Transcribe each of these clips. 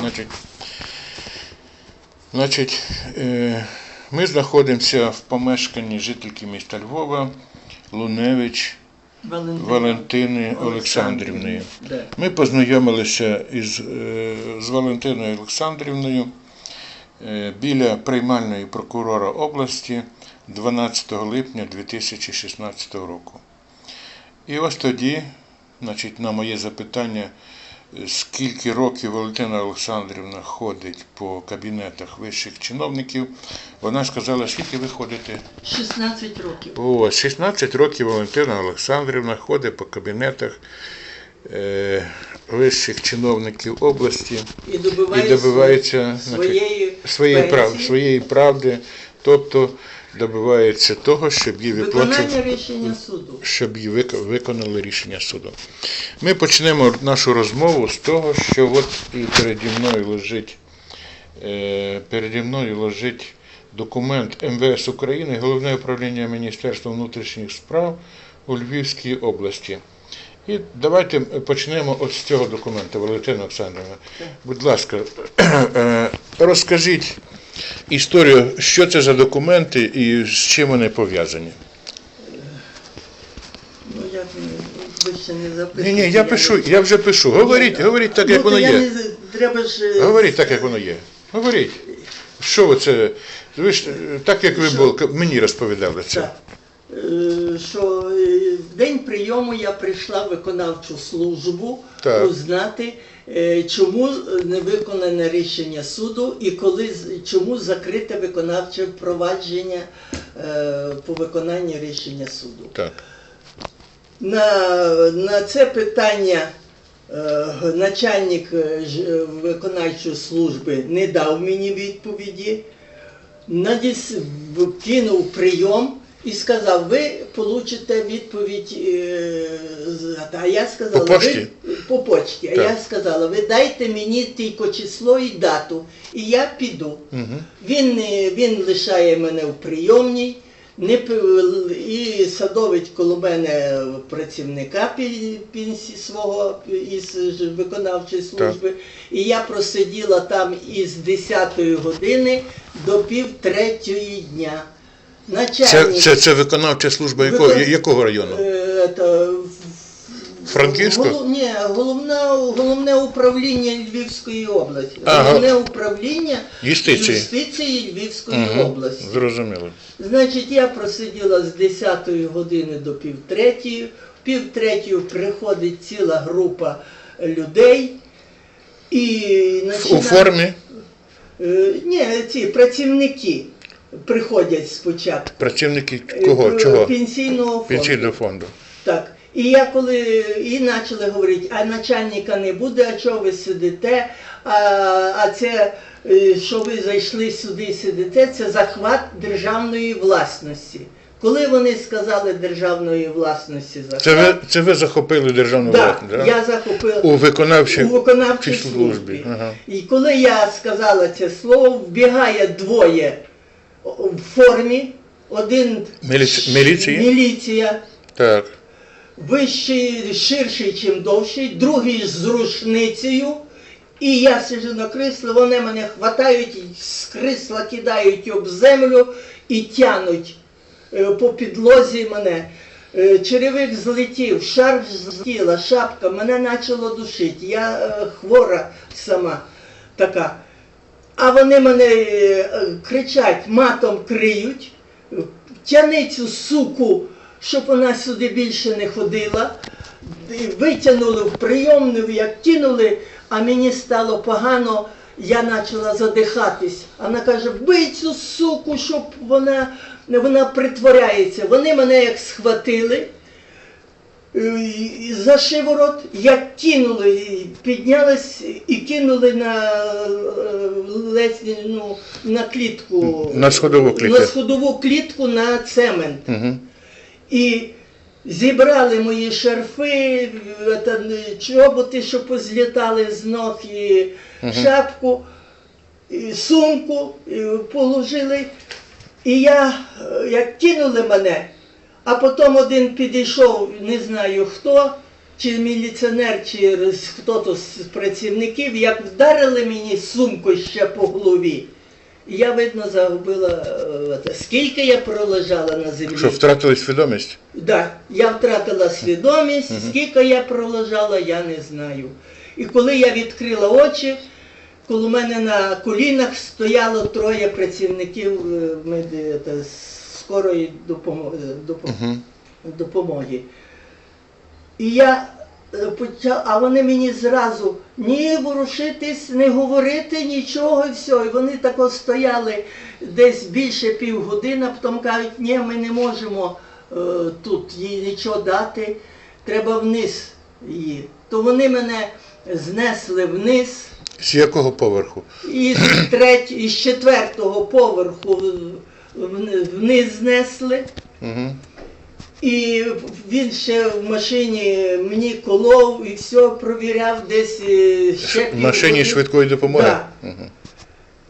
Значить, значить е, ми знаходимося в помешканні жительки міста Львова Луневич Валентина. Валентини Олександрівни. Ми познайомилися із, е, з Валентиною Олександрівною е, біля приймальної прокурора області 12 липня 2016 року. І ось тоді, значить, на моє запитання, скільки років Валентина Олександрівна ходить по кабінетах вищих чиновників, вона сказала, скільки ви ходите? 16 років. О, 16 років Валентина Олександрівна ходить по кабінетах е, вищих чиновників області І і добивається, добивається своєї, своєї, прав, своєї правди, тобто добивається того, щоб виконання виплачували, рішення суду. щоб вик- виконали рішення суду. Ми почнемо нашу розмову з того, що от і переді мною лежить, е, переді мною лежить документ МВС України, Головне управління Міністерства внутрішніх справ у Львівській області. І давайте почнемо от з цього документу, Валентина Олександрівна. Будь ласка, е, розкажіть історію, що це за документи і з чим вони пов'язані. Ну, як ви- ще не Ні, записуєте. ні, я пишу, я вже пишу. Говоріть, говоріть так, як ну, воно я є. Не, треба ж... е, Говоріть так, як воно є. Говоріть. Що ви це? Ви ж е, так, як ви були, мені розповідали це. Так. Е, Що е, в день прийому я прийшла в виконавчу службу Так. узнати, е, чому не виконане рішення суду і коли чому закрите виконавче впровадження е, по виконанню рішення суду. Так. На, на це питання е, начальник е, е, виконавчої служби не дав мені відповіді. Надіс кинув прийом і сказав, ви получите відповідь. е, А я сказала, По пошті? ви по почті. А Так. я сказала, ви дайте мені тільки число і дату, і я піду. Угу. Він, він лишає мене в прийомній, не, і садовить коло мене працівника пенсії свого із виконавчої служби. І я просиділа там із 10 години до пів третьої дня. Це, Начальник, це, це виконавча служба якого, Викон- якого району? е, та, в- Франківського? Голов- ні, головне, головне управління Львівської області. Ага. Головне управління Юстиції. юстиції Львівської Мгм. області. Зрозуміло. Значить, я просиділа з 10 години до півтретьої. В півтретю приходить ціла група людей. І У починає- формі Е, Ні, ці працівники приходять спочатку. працівники Е, кого? Чого? Пенсійного фонду. Пенсійного фонду. Так. І я коли і почали говорити, а начальника не буде, а чого ви сидите? А, а це, е, що ви зайшли сюди сидите, це захват державної власності. Коли вони сказали державної власності захват, Це ви, це ви захопили державну да, власність, да? я захопила У виконавчій у виконавчій службі. службі. Ага. І коли я сказала це слово, вбігає двоє в формі, один Міліці- міліції? міліція Так. вищий, ширший, чим довший, другий з рушницею. І я сиджу на кріслі, вони мене хватають, з крісла кидають об землю і тянуть е, по підлозі мене. Е, Черевик злетів, шарф злетіла, шапка, мене почало душити. Я е, хвора сама така. А вони мене е, кричать, матом криють, тяни цю суку, щоб вона сюди більше не ходила. Витягнули в прийомну, як кинули, а мені стало погано, я почала задихатись. Вона каже, бий цю суку, щоб вона, вона притворяється. Вони мене як схватили. Е, За шиворот, як кинули, піднялись і кинули на е, на клітку. На сходову клітку. На сходову клітку на цемент. Угу. І зібрали мої шарфи, е, чоботи, що позлітали з ног, і шапку, і сумку положили. І я, як кинули мене, а потім один підійшов, не знаю хто, чи міліціонер, чи хто-то з працівників, як вдарили мені сумкою ще по голові. Я, видно, загубила, е, скільки я пролежала на землі. Що втратили свідомість? Да, я втратила свідомість, скільки я пролежала, я не знаю. І коли я відкрила очі, коло мене на колінах стояло троє працівників е, меди- та, скорої допомоги, допомоги. І я е, почав, а вони мені зразу ні ворушитись, не говорити нічого, і все. І вони тако стояли десь більше півгодини, потім кажуть, ні, ми не можемо е, тут їй нічого дати, треба вниз її. То вони мене знесли вниз. З якого поверху? І з треть, і з четвертого поверху вниз знесли. Угу. І він ще в машині мені колов і все провіряв десь е, ще В машині швидкої допомоги? Да. Угу.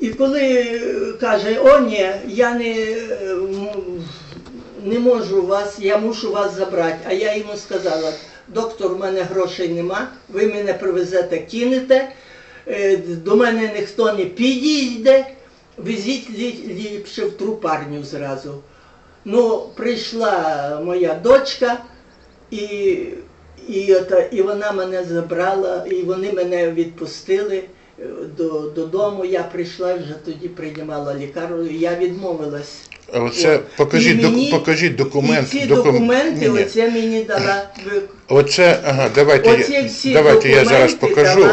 І коли е, каже, о ні, я не, е, не можу вас, я мушу вас забрати. А я йому сказала, доктор, у мене грошей нема, ви мене привезете, кинете, до мене ніхто не підійде, везіть лі- ліпше в трупарню зразу. Ну, прийшла моя дочка, і, і, і вона мене забрала, і вони мене відпустили е, до, додому. Я прийшла вже тоді приймала лікарню, і я відмовилась. А оце От. покажіть, І мені- покажіть документ. І ці докум- документи, Ні-ні. оце мені дала. Оце, ага, давайте, я, давайте я зараз покажу.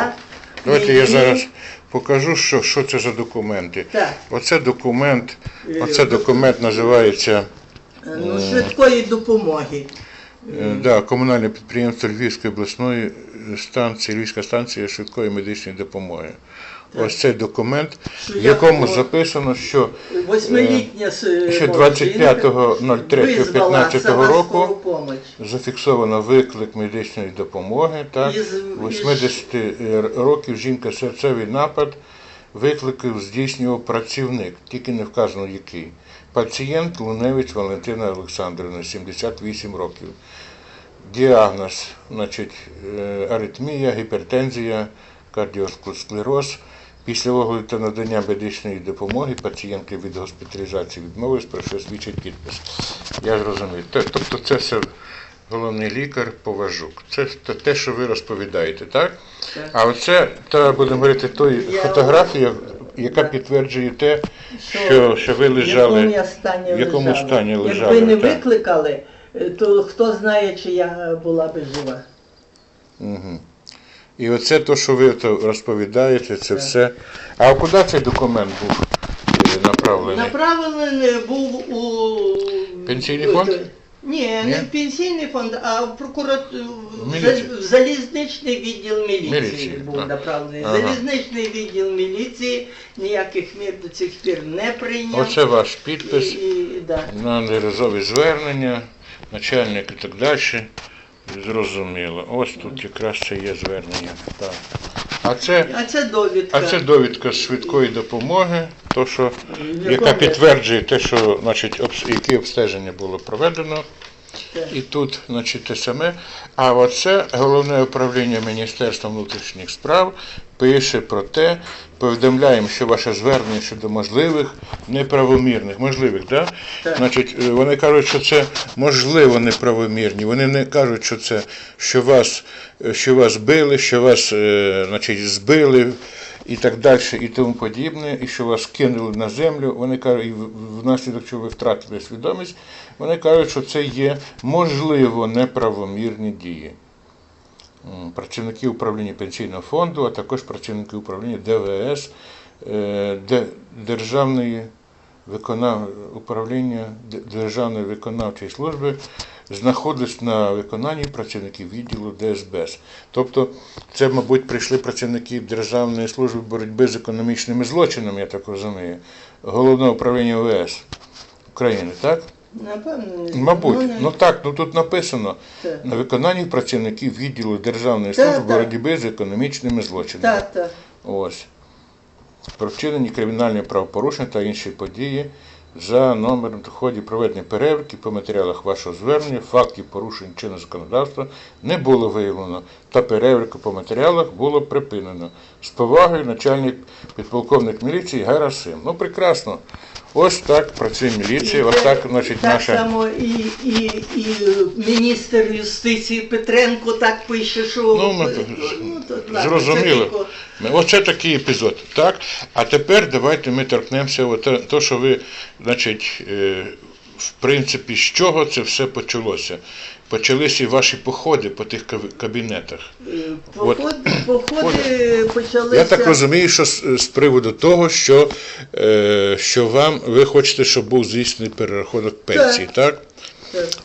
Давайте я зараз покажу, що, що це за документи. Так. Оце документ, Е, оце документ називається Ну, швидкої допомоги. е, да, комунальне підприємство Львівської обласної станції, Львівська станція швидкої медичної допомоги. Ось цей документ, в якому записано, що ще молода 25.03.15 року зафіксовано виклик медичної допомоги. Так, 80 років жінка серцевий напад викликів здійснював працівник, тільки не вказано який. Пацієнт Луневич Валентина Олександрівна, 78 років. Діагноз, значить, е, аритмія, гіпертензія, кардіосклероз. Після огляду та надання медичної допомоги пацієнтки від госпіталізації відмовились, про що свідчить підпис. Я зрозумів. Тобто це все головний лікар Поважук. Це те- що ви розповідаєте, так? А оце, та будемо говорити, той фотографія, яка підтверджує те, що, що ви лежали. в якому стані лежали, Якби не викликали, то хто знає, чи я була би жива. Угу. І оце то, що ви розповідаєте, це все. А куди цей документ був е, направлений? Направлений був у Пенсійний фонд? Ні, Ні? не в пенсійний фонд, а в прокуратуру в в залізничний відділ міліції Міліції, був так. направлений. Ага. Залізничний відділ міліції ніяких мір до цих пір не прийняв. Оце ваш підпис і, да. на неразові звернення, начальник і так далі. Зрозуміло. Ось тут якраз це є звернення. Так. А це, А це довідка. а це довідка з швидкої допомоги, то, що, яка підтверджує те, що значить, обс- які обстеження було проведено. Так. І тут, значить, те саме. А оце головне управління Міністерства внутрішніх справ пише про те, повідомляємо, що ваше звернення щодо можливих неправомірних, можливих, да? Так. Значить, е, вони кажуть, що це можливо неправомірні. Вони не кажуть, що це що вас, е, що вас били, що вас е, значить, збили і так далі, і тому подібне, і що вас кинули на землю. Вони кажуть, і внаслідок чого ви втратили свідомість, вони кажуть, що це є можливо неправомірні дії. Працівники управління пенсійного фонду, а також працівники управління ДВС, е, Де- Державної управління Державної виконавчої служби знаходились на виконанні працівників відділу ДСБС. Тобто, це, мабуть, прийшли працівники Державної служби боротьби з економічними злочинами, я так розумію, Головного управління ОВС України, так? Напевно, не знаю. Мабуть, Ну, ну так, ну тут написано Так. на виконанні працівників відділу Державної Так, служби так. боротьби з економічними злочинами. Так, так. Ось. Про вчинені кримінальні правопорушення та інші події за номером в ході проведення перевірки по матеріалах вашого звернення фактів порушень чинного законодавства не було виявлено, та перевірку по матеріалах було припинено. З повагою начальник підполковник міліції Герасим. Ну прекрасно. Ось так працює міліція, ось так, значить, так наша. само і, і, і міністр юстиції Петренко так пише, що Ну, ми то, зрозуміло. це Оце такий епізод. Так? А тепер давайте ми торкнемося, те, то, що ви, значить, е, в принципі, з чого це все почалося? Почалися і ваші походи по тих кабінетах. Е, От. походи почалися. Я так розумію, що з, з приводу того, що, е, що вам ви хочете, щоб був здійснений перерахунок пенсії, так? Так.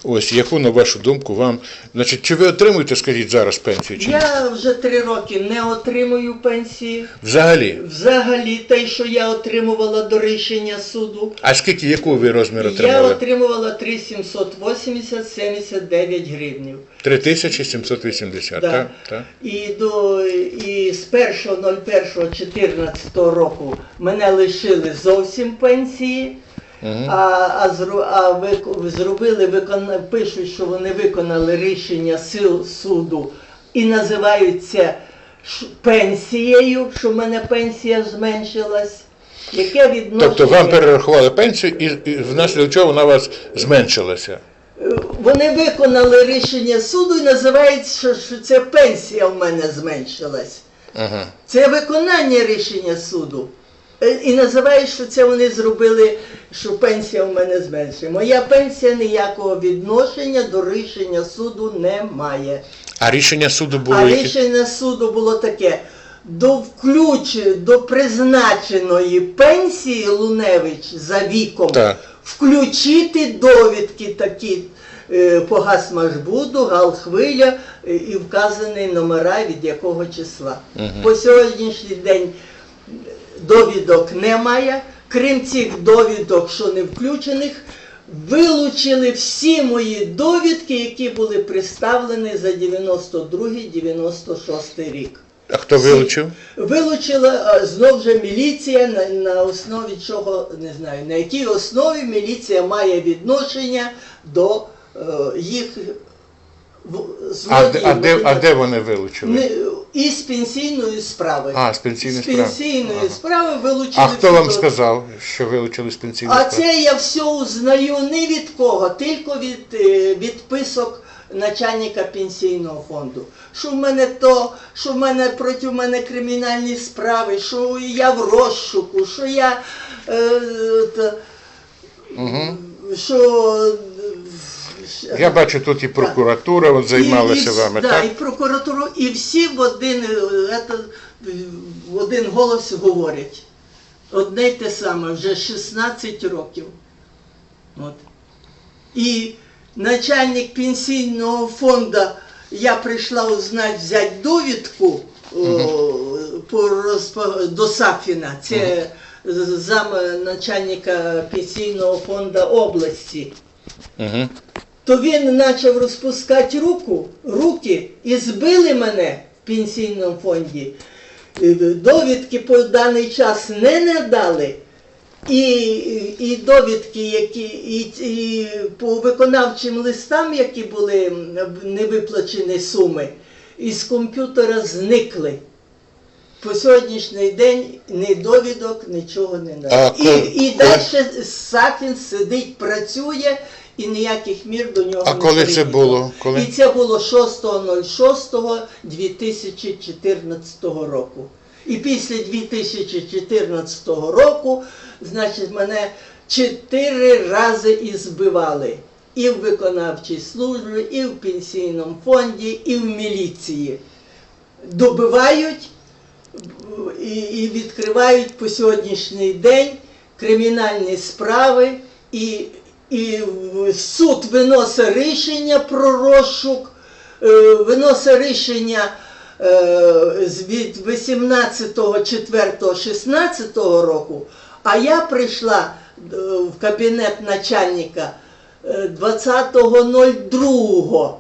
Ось, яку, на вашу думку, вам. Значить, чи ви отримуєте, скажіть, зараз пенсію? Чи ні? Я вже три роки не отримую пенсії. Взагалі. Взагалі, те, що я отримувала до рішення суду, А скільки, яку ви розмір я отримувала 3780 79 гривнів. 3780, Да. так? так? І до і з 1.01.14 року мене лишили зовсім пенсії. А, а, зру, а вик- зробили викона, пишуть, що вони виконали рішення сил суду і називають це ш- пенсією, що в мене пенсія зменшилась. Яке відношення? Тобто вам перерахували пенсію і, і внаслідок чого вона у вас зменшилася. Е, Вони виконали рішення суду і називають, що, що це пенсія в мене зменшилась. Ага. Це виконання рішення суду. Е, І називають, що це вони зробили, що пенсія в мене зменшує. Моя пенсія ніякого відношення до рішення суду не має. А рішення суду було А рішення суду було таке. До включ... до призначеної пенсії Луневич за віком Так. включити довідки такі е, по Гасмашбуду, Галхвиля е, і вказані номера від якого числа. По сьогоднішній день довідок немає. Крім цих довідок, що не включених, вилучили всі мої довідки, які були представлені за 92-96 рік. А хто вилучив? Вилучила а, знов же міліція на, на основі чого не знаю, на якій основі міліція має відношення до е, їх в- А, де- а, де, а де вони вилучили? Не, із пенсійної справи. А, з пенсійної З справи. пенсійної Ага. справи вилучили. А хто вам довідки. сказав, що вилучили з пенсійної А це я все узнаю не від кого, тільки від е, відписок начальника пенсійного фонду. Що в мене то, що в мене проти мене кримінальні справи, що я в розшуку, що я е, та, Угу. що Я бачу, тут і прокуратура от займалася і, і, вами, да, так? і прокуратуру, і всі в один, е, ето, в один голос говорять. Одне й те саме, вже 16 років. От. І начальник пенсійного фонду, я прийшла узнати, взяти довідку о, по розпо- до Сафіна, це зам начальника пенсійного фонду області Угу. То він почав розпускати руку, руки і збили мене в пенсійному фонді. Е, Довідки по даний час не надали. І, і довідки, які і, і по виконавчим листам, які були невиплачені суми, із комп'ютера зникли. По сьогоднішній день ні довідок, нічого не надо. І, і далі Сафін сидить, працює, і ніяких мір до нього А не коли це було? Коли? І це було 6.06.2014 року. І після 2014 року, значить, мене чотири рази і збивали. І в виконавчій службі, і в пенсійному фонді, і в міліції. Добивають і, і відкривають по сьогоднішній день кримінальні справи, і, і суд виносить рішення про розшук, е, виносить рішення е, від 18.04.16 року, а я прийшла е, в кабінет начальника е, 20.02.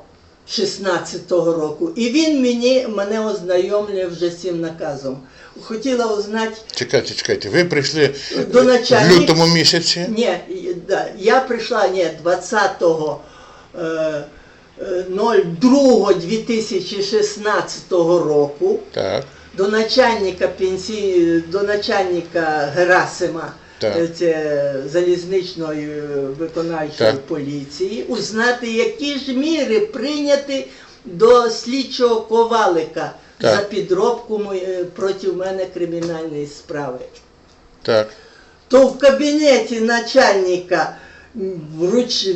16-го року. І він мені, мене ознайомлює вже з цим наказом. Хотіла узнати Чекайте, чекайте. Ви прийшли До в начальника. лютому місяці. Ні, і- да, я прийшла ні, 20 е, е, 02-2016 року Так. до начальника пенсії, до начальника Герасима Так. е, це залізничної е, виконавчої Так. поліції, узнати, які ж міри прийняти до слідчого ковалика Так. за підробку моє- проти мене кримінальної справи Так. то в кабінеті начальника вруч...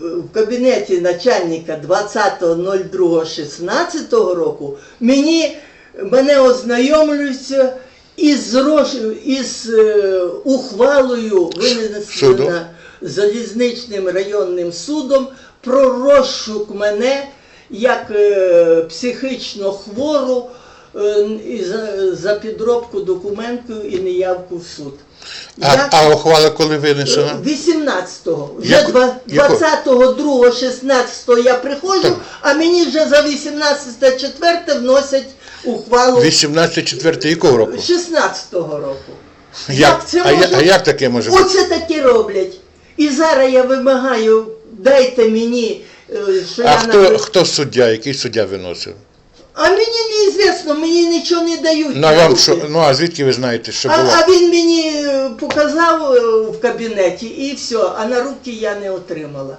в кабінеті начальника 20.02.16 року мені мене ознайомлюються із, рош... із е, ухвалою винесена залізничним районним судом про розшук мене як е, психічно хвору е, за, підробку документів і неявку в суд. А, а ухвала коли винесена? 18-го. Вже Яку- два- яку? 22-го, 16-го я приходжу, Так. а мені вже за 18 четверте вносять ухвалу 18 4 якого року? 16-го року. Як? Як це а, може? а як таке може бути? Оце таке роблять. І зараз я вимагаю, дайте мені, е, що А я хто, напи- хто суддя, який суддя виносив? А мені неізвісно, мені нічого не дають. Ну, на а вам руки. що, ну а звідки ви знаєте, що А, було? а він мені е, показав е, в кабінеті і все, а на руки я не отримала.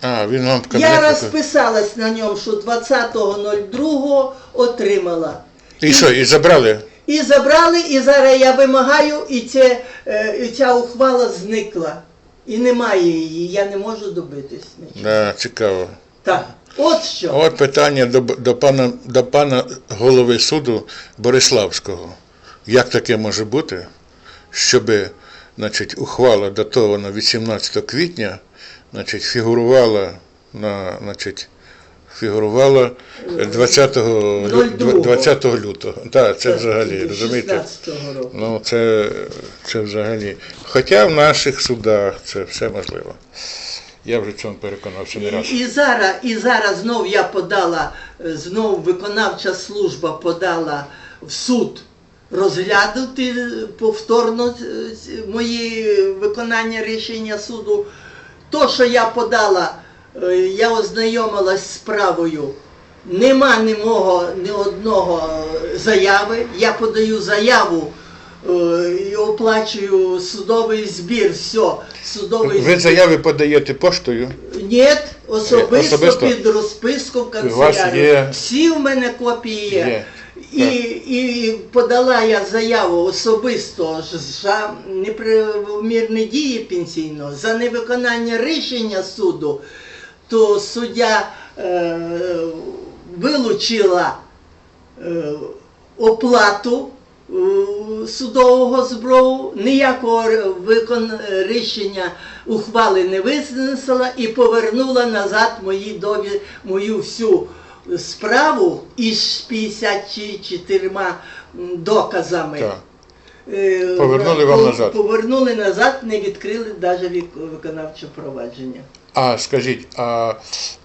А, він вам в Я кабінет розписалась на ньому, що 20.02 отримала. І що, і забрали? І забрали, і зараз я вимагаю, і, це, е, і ця ухвала зникла. І немає її, я не можу добитись. нічого. Да, цікаво. Так, от що. От питання до, до, пана, до пана голови суду Бориславського. Як таке може бути, щоб значить, ухвала датована 18 квітня значить, фігурувала на значить, фігурувала 20, 20 лютого. Так, це взагалі, розумієте? 16-го року. Ну, це, це взагалі. Хоча в наших судах це все можливо. Я вже цьому переконався не раз. І, і зараз, і зараз знов я подала, е, знов виконавча служба подала в суд розглянути е, повторно е, мої виконання рішення суду. То, що я подала, я ознайомилась з справою. Нема ні мого ні одного е, заяви. Я подаю заяву е, і оплачую судовий збір. Все, судовий Ви заяви подаєте поштою? ні, особисто, Е, особисто? під розписку в канцелярію. є- Всі в мене копії є. Є. І, і подала я заяву особисто за неправомірні дії пенсійного, за невиконання рішення суду, то суддя е, вилучила е, оплату е, судового збору, ніякого викон... рішення ухвали не винесла і повернула назад мої дові... мою всю справу із 54 доказами. Так. Е, Повернули вам назад? Повернули назад, не відкрили навіть виконавче провадження. А скажіть, а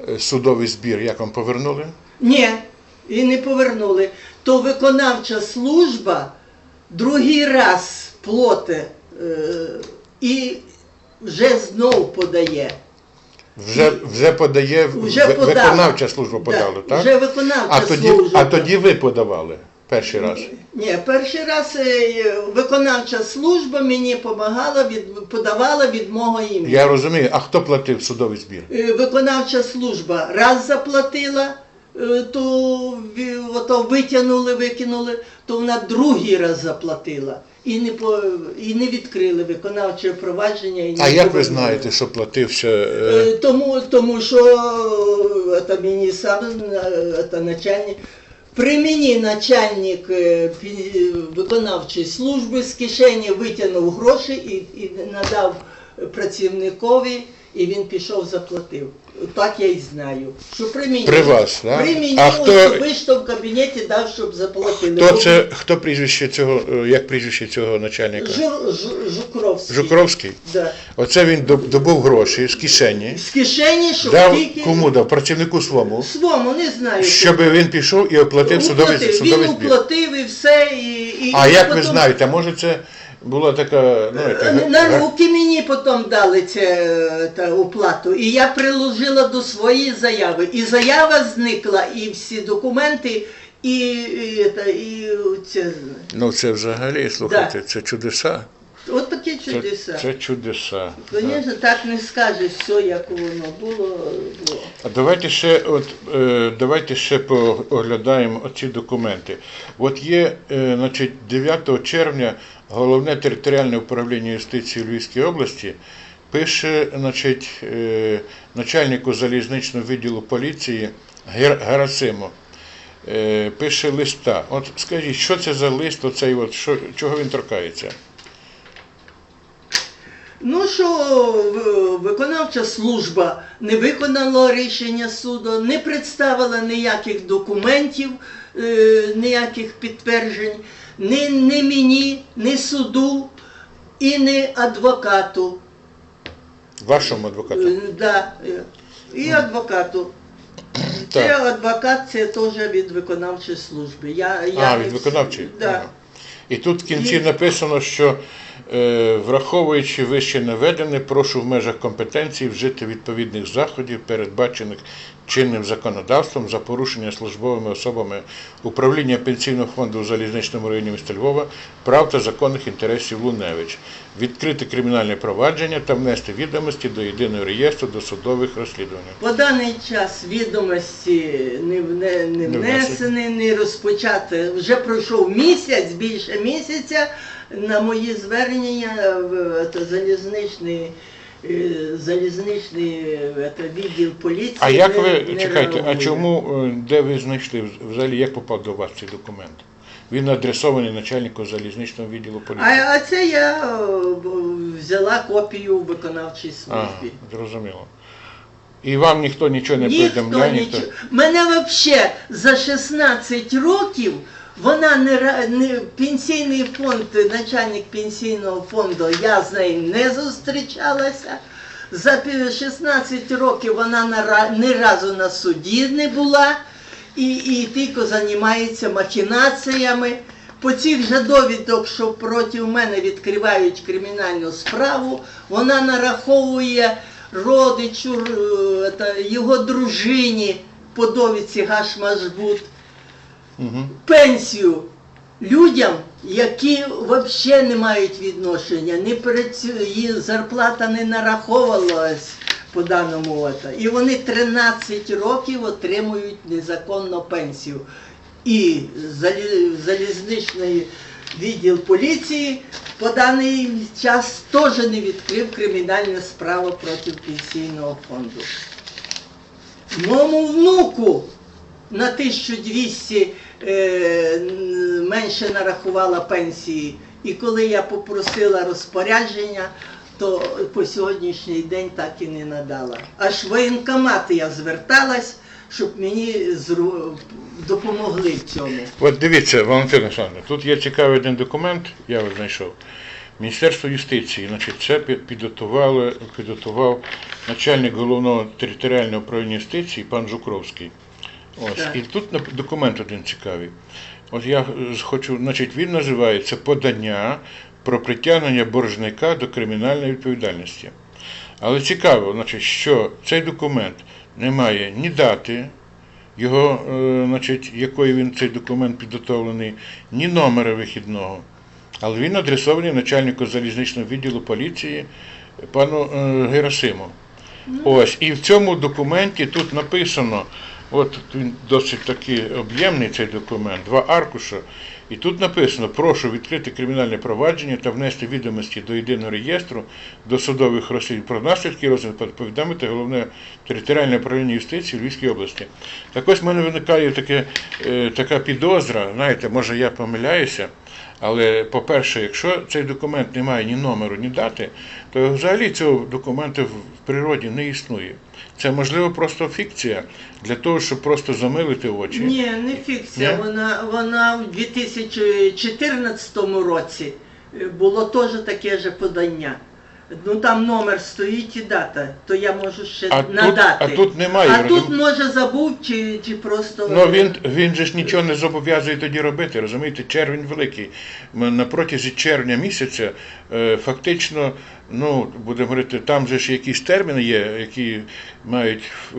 е, судовий збір як вам повернули? Ні, і не повернули. То виконавча служба другий раз плоти е, і вже знов подає. Вже, вже подає Вже ви- подала. виконавча служба подала, Да, так? Вже виконавча а, тоді, служба. а тоді ви подавали перший раз. Ні, перший раз е, виконавча служба мені помагала, від, подавала від мого імені. Я розумію, а хто платив судовий збір? Е, Виконавча служба раз заплатила, е, то ото витягнули, викинули, то вона другий раз заплатила. І не, по, і не відкрили виконавче провадження. І не А як ви знаєте, що платився? е, Е, Тому, тому що е, це мені сам е, це начальник. При мені начальник е, виконавчої служби з кишені витягнув гроші і, і надав працівникові, і він пішов заплатив. Так я й знаю. Що при мені, При вас, да? при мені А хто- особисто в кабінеті дав, щоб заплатили. Хто це, хто прізвище цього, е, як прізвище цього начальника? Жур, Жу- Жукровський. Жукровський? Да. Оце він доб- добув гроші з кишені, З кишені, щоб дав тільки кому дав? Працівнику свому, свому, не знаю. щоб він пішов і оплатив судовий, судовий Він збір. уплатив і все. І, і, А і як ви потім- знаєте, може це була така, ну, яка, Е, На руки мені потім дали це, е, та, оплату, і я приложила до своєї заяви. І заява зникла, і всі документи, і, і, та, і це. ну це взагалі, слухайте, це чудеса. От такі чудеса. це чудеса. да. Звісно, так не скажеш все, як воно було. було. А давайте ще, от, е, давайте ще пооглядаємо оці документи. От є, е, значить, 9 червня головне територіальне управління юстиції Львівської області пише, значить, е, начальнику залізничного відділу поліції Гер- Герасиму. Е, пише листа. От скажіть, що це за лист, оцей от, що, чого він торкається? Ну що виконавча служба не виконала рішення суду, не представила ніяких документів, е, ніяких підтверджень, ні, ні мені, ні суду і ні адвокату. Вашому адвокату? Е, Да, е, і адвокату. Це адвокат, це теж від виконавчої служби. Я, я А, не від виконавчої? Да. Ага. І тут в кінці І- написано, що е, враховуючи вище наведене, прошу в межах компетенції вжити відповідних заходів, передбачених чинним законодавством за порушення службовими особами управління пенсійного фонду у залізничному районі міста Львова прав та законних інтересів Луневич, відкрити кримінальне провадження та внести відомості до єдиного реєстру досудових розслідувань. По даний час відомості не, вне- не Не внесені, не розпочати. Вже пройшов місяць, більше місяця. На мої звернення в це, залізничний, е, залізничний е, це, відділ поліції. А як ви не чекайте, а чому е, де ви знайшли взагалі, як попав до вас цей документ? Він адресований начальнику залізничного відділу поліції. А, а це я е, взяла копію в виконавчій А, службі. зрозуміло. І вам ніхто нічого не повідомляє, ніхто. нічого. Мене взагалі за 16 років вона не, не пенсійний фонд, начальник пенсійного фонду, я з нею не зустрічалася. За 16 років вона на ні разу на суді не була і, і тільки займається махінаціями. По цих же довідок, що проти мене відкривають кримінальну справу, вона нараховує родичу, е, його дружині по довідці Гашмашбут Угу. пенсію людям, які взагалі не мають відношення, не працю... її зарплата не нараховувалась по даному ото. І вони 13 років отримують незаконну пенсію. І залізничний відділ поліції по даний час теж не відкрив кримінальну справу проти пенсійного фонду. Моєму внуку на 1200 е, менше нарахувала пенсії. І коли я попросила розпорядження, то по сьогоднішній день так і не надала. Аж в воєнкомат я зверталась, щоб мені зру- допомогли в цьому. От дивіться, Валентина Олександровна, тут є цікавий один документ, я його знайшов. Міністерство юстиції, значить, це підготував начальник головного територіального управління юстиції пан Жукровський. Ось. І тут документ один цікавий. От я е, хочу, значить, він називається Подання про притягнення боржника до кримінальної відповідальності. Але цікаво, значить, що цей документ не має ні дати, його, е, значить, якою він цей документ підготовлений, ні номера вихідного. Але він адресований начальнику залізничного відділу поліції пану е, Герасиму. Ось, і в цьому документі тут написано, от він досить такий об'ємний цей документ, два аркуша, І тут написано: прошу відкрити кримінальне провадження та внести відомості до єдиного реєстру досудових розслідувань про наслідки розгляду повідомити головне територіальне управління юстиції Львівської області. Так ось в мене виникає таке, е, така підозра, знаєте, може я помиляюся. Але, по-перше, якщо цей документ не має ні номеру, ні дати, то взагалі цього документу в природі не існує. Це можливо просто фікція для того, щоб просто замилити очі. Ні, не фікція. Ні? Вона, вона в 2014 році е, було теж таке же подання. Ну там номер стоїть і дата, то я можу ще А тут- надати. а тут немає, А тут може забув чи, чи просто. Ну він, він же ж нічого не зобов'язує тоді робити. Розумієте, червень великий. Ми На протязі червня місяця е, фактично, ну будемо говорити, там же ж якісь терміни є, які мають е,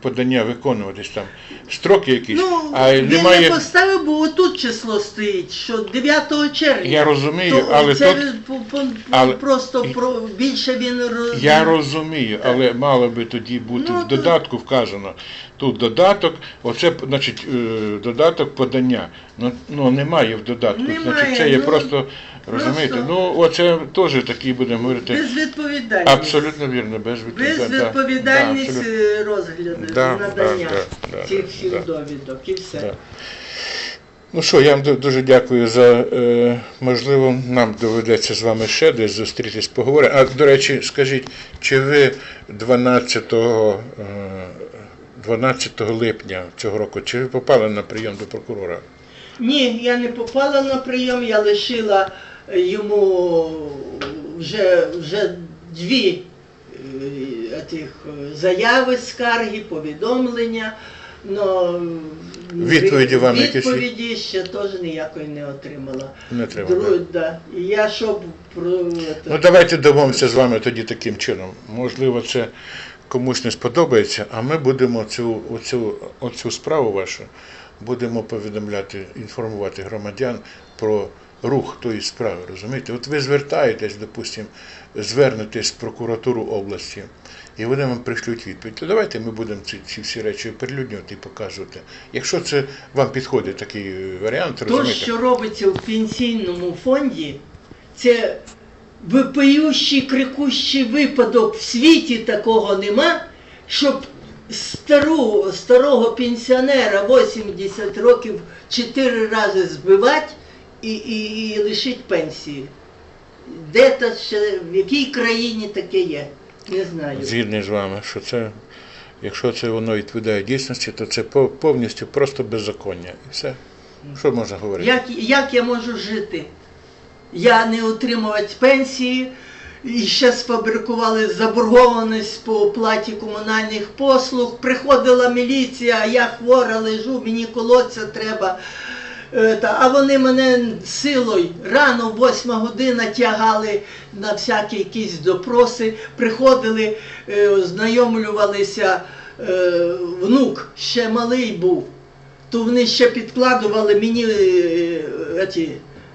подання виконуватись там, строки якісь. Ну, а він немає. не поставив, бо отут число стоїть, що 9 червня. Я розумію, То але це тут- але- просто про більше він роз... Я розумію, але мало би тоді бути Ну, в додатку вказано. Тут додаток, оце значить е, додаток подання. Ну, ну немає в додатку. Немає, значить, це є ну, просто, розумієте, ну оце теж такий будемо говорити. Безвідповідальність. Абсолютно вірно, безвідповідальність. Безвідповідальність Да, да, е, розгляду, Да, надання да, да, цих да, всіх да. довідок і все. Да. Ну що, я вам дуже дякую за е, можливо, нам доведеться з вами ще десь зустрітись, поговорити. А до речі, скажіть, чи ви 12, е, 12 липня цього року, чи ви попали на прийом до прокурора? Ні, я не попала на прийом, я лишила йому вже, вже дві е, тих, заяви, скарги, повідомлення. Но Відповіді вам якісь ще теж ніякої не отримала. Не да? да. І я щоб про Ну давайте домовимося з вами тоді таким чином. Можливо, це комусь не сподобається, а ми будемо цю, оцю, оцю справу вашу будемо повідомляти, інформувати громадян про рух тої справи. Розумієте? От ви звертаєтесь, допустимо, звернетесь в прокуратуру області, і вони вам пришлють відповідь. То давайте ми будемо ці, ці всі речі оприлюднювати і показувати. Якщо це вам підходить такий е, варіант, То, що робиться в пенсійному фонді, це випиющий, крикущий випадок в світі такого нема, щоб стару, старого пенсіонера 80 років 4 рази збивати і, і, і лишить пенсії. Де то ще, в якій країні таке є? Не знаю. Згідний з вами, що це, якщо це воно відповідає дійсності, то це повністю просто беззаконня. І все. Що можна говорити? Як, як я можу жити? Я не отримувати пенсії, і ще сфабрикували заборгованість по оплаті комунальних послуг. Приходила міліція, я хвора лежу, мені колоться треба. Е, та- А вони мене силою рано, восьма година тягали на всякі якісь допроси, приходили, е, ознайомлювалися, е, внук ще малий був то вони ще підкладували мені е, ті,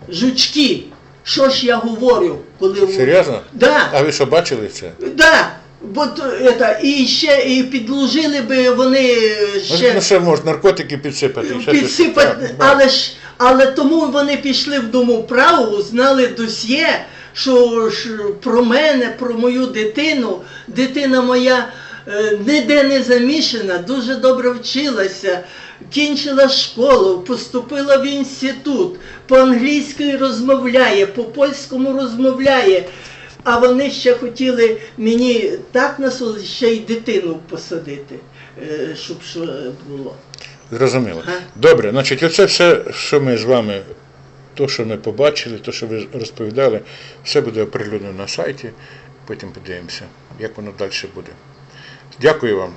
жучки. Що ж я говорю, коли Серйозно? Да, А ви що бачили це? да. Бо то, это, і ще і підложили би вони Ну, ще ну ще можна наркотики підсипати. ще підсипати, Так, так. але ж але тому вони пішли в домоправу, знали досьє, що ж про мене, про мою дитину. Дитина моя е, ніде не замішана, дуже добре вчилася, кінчила школу, поступила в інститут, по-англійськи розмовляє, по-польському розмовляє. А вони ще хотіли мені так насолити, ще й дитину посадити, е, щоб що було. Зрозуміло. Ага. Добре, значить, оце все, що ми з вами, то, що ми побачили, то, що ви розповідали, все буде оприлюднено на сайті. Потім подивимося, як воно далі буде. Дякую вам.